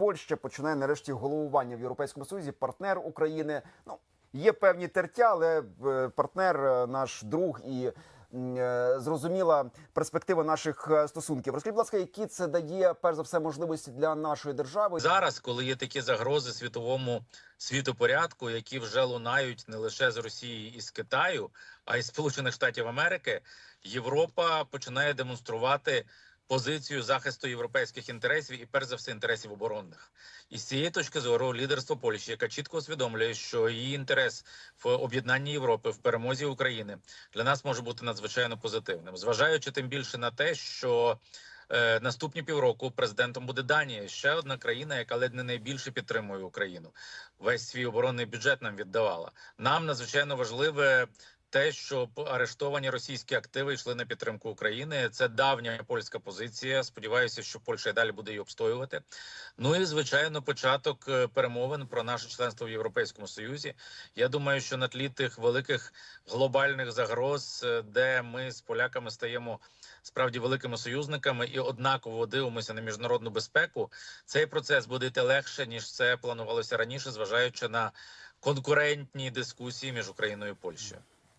Польща починає нарешті головування в Європейському Союзі. Партнер України. Ну є певні тертя, але е, партнер е, наш друг і. е, Зрозуміла перспектива наших стосунків. Розкажіть, будь ласка, які це дає перш за все можливості для нашої держави? зараз, коли є такі загрози світовому світопорядку, які вже лунають не лише з Росії і з Китаю, а й Сполучених Штатів Америки, Європа починає демонструвати позицію захисту європейських інтересів і, перш за все, інтересів оборонних. І з цієї точки зору лідерство Польщі, яка чітко усвідомлює, що її інтерес в об'єднанні Європи в перемозі України для нас може бути надзвичайно позитивним, зважаючи тим більше на те, що Е, наступні півроку президентом буде Данія, ще одна країна, яка ледь не найбільше підтримує Україну. Весь свій оборонний бюджет нам віддавала. Нам надзвичайно важливе. Те, щоб арештовані російські активи йшли на підтримку України, це давня польська позиція. Сподіваюся, що Польща і далі буде її обстоювати. Ну і звичайно, початок е, перемовин про наше членство в Європейському Союзі. Я думаю, що на тлі тих великих глобальних загроз, е, де ми з поляками стаємо справді великими союзниками і однаково дивимося на міжнародну безпеку, цей процес буде йти легше ніж це планувалося раніше, зважаючи на конкурентні дискусії між Україною і Польщею.